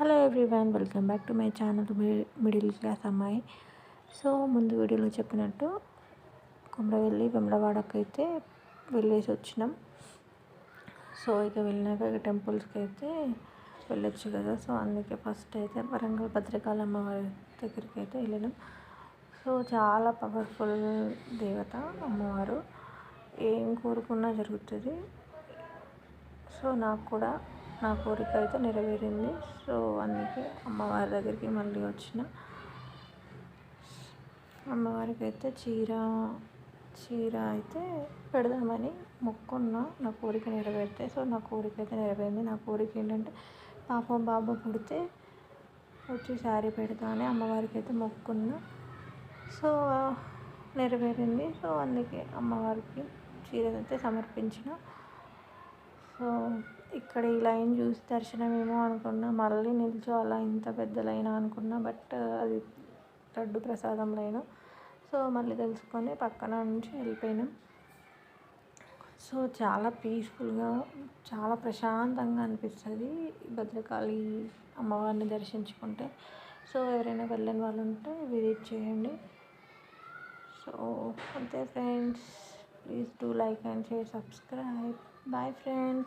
Hello everyone welcome back to my channel middle class అమ్మాయి. So ముందు వీడియోలో చెప్పినట్టు కుమ్రవెల్లి వెమ్లవాడకి అయితే వెళ్ళేసి వచ్చినాం సో ఇక వెళ్ళినాక ఇక టెంపుల్స్కి అయితే వెళ్ళొచ్చు కదా. సో అందుకే ఫస్ట్ అయితే వరంగల్ భద్రకాళ అమ్మవారి దగ్గరికి అయితే వెళ్ళినాం. సో చాలా పవర్ఫుల్ దేవత అమ్మవారు. ఏం కోరుకున్నా జరుగుతుంది. సో నాకు కూడా నా కోరిక అయితే నెరవేరింది. సో అందుకే అమ్మవారి దగ్గరికి మళ్ళీ వచ్చిన. అమ్మవారికి అయితే చీర చీర అయితే పెడదామని మొక్కున్న. నా కోరిక నెరవేరితే సో నా కోరిక అయితే నెరవేరింది. నా కోరిక ఏంటంటే పాపం బాబు పుడితే వచ్చి శారీ పెడతామని అమ్మవారికి అయితే మొక్కున్నా. సో నెరవేరింది. సో అందుకే అమ్మవారికి చీర అయితే సమర్పించిన. సో ఇక్కడ ఈ లైన్ చూసి దర్శనం ఏమో అనుకున్నా. మళ్ళీ నిల్చోవాలా ఇంత పెద్ద లైన్ అనుకున్నా బట్ అది లడ్డు ప్రసాదం లైన్. సో మళ్ళీ తెలుసుకొని పక్కన నుంచి వెళ్ళిపోయినాం. సో చాలా పీస్ఫుల్గా చాలా ప్రశాంతంగా అనిపిస్తుంది భద్రకాళి అమ్మవారిని దర్శించుకుంటే. సో ఎవరైనా వెళ్ళని వాళ్ళు ఉంటే విజిట్ చేయండి. సో అంతే friends. please do like and share subscribe. Bye friends.